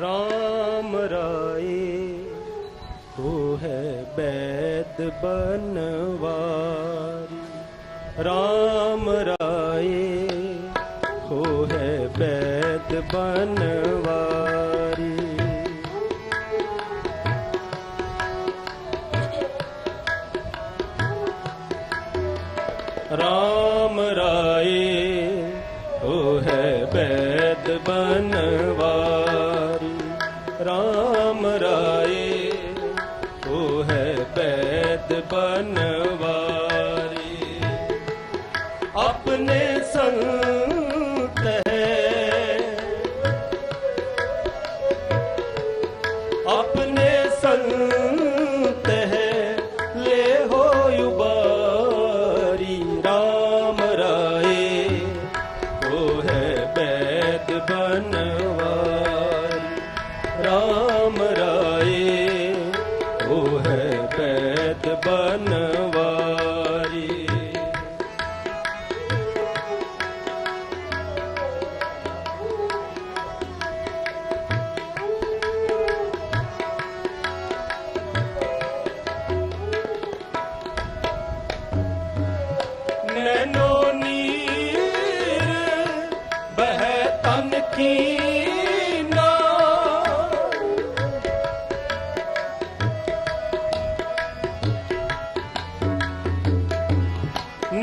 ਰਾਮ ਰਾਏ ਹੈ ਬੈਦ ਬਨਵਾਰੀ। ਰਾਮ ਰਾਏ ਹੈ ਬੈਦ ਬਨਵਾਰੀ। ਰਾਮ ਰਾਏ ਹੈ ਬੈਦ ਬਨਵਾਰੀ। ਰਾਮ ਰਾਏ ਉਹ ਹੈ ਬੈਦ ਬਨਵਾਰੀ। ਆਪਣੇ ਸੰਗ ਰਾਮ ਰਾਏ ਉਹ ਹੈ ਪੈਤ ਬਨਵਾਰੀ ਨੈਨੋ ਨੀਰ ਬਹਿ ਤਨ ਕੀ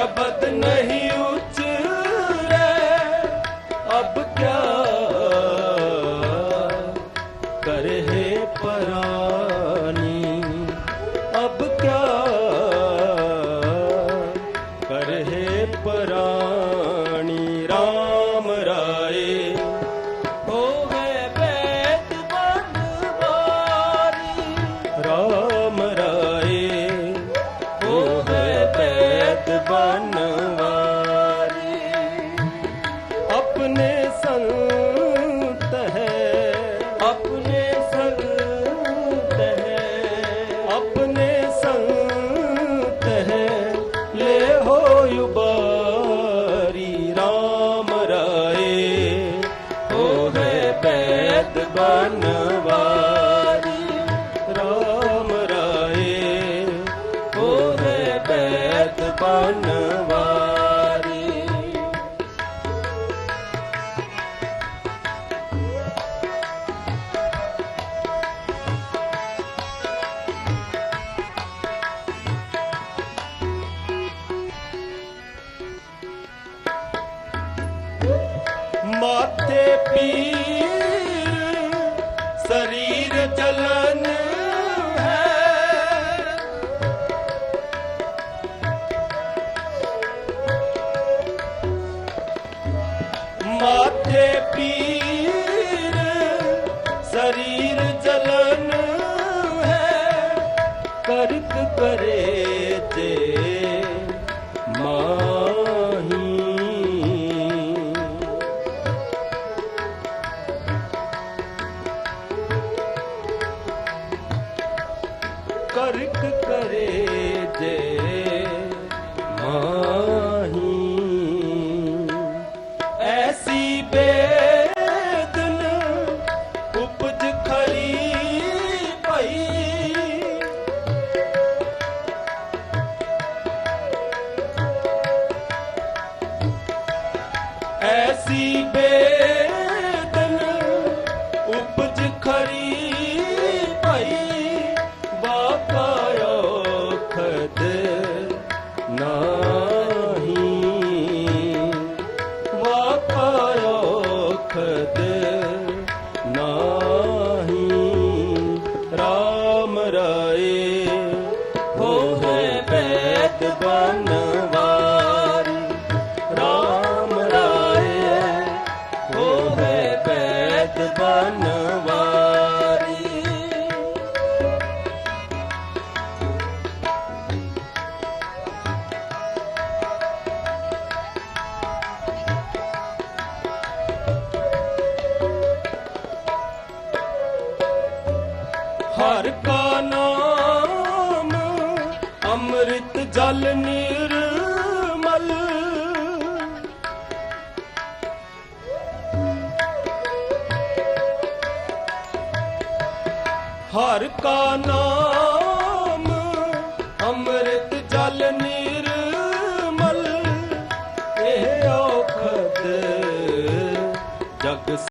ਸ਼ਬਦ ਨਹੀਂ ਭਗਤ ਬਨਵਾਰੀ RAM ਰਾਏ ਹੋਵੇ ਭਗਤ ਬਨਵਾਰੀ। ਮਾਤੇ ਪੀ ਮਾਥੇ ਪੀਰ ਸਰੀਰ ਜਲਨ ਹੈ। ਕਰੇ ਤੇ ਮਾਹੀ। ਕਰਕ ਕਰੇ ਐਸੀ ਖਰੀ ਭਈ ਵਾਪਾਇਓ ਖਦ ਨਾਹੀ। ਵਾਪਾਇਓ ਰਾਮ ਰਾਏ ਬਨਵਾਰੀ ਹਰ ਕਾ ਨਾਮ ਅੰਮ੍ਰਿਤ ਜਲ ਨੀਰ ਹਰ ਕਾ ਨਾਮ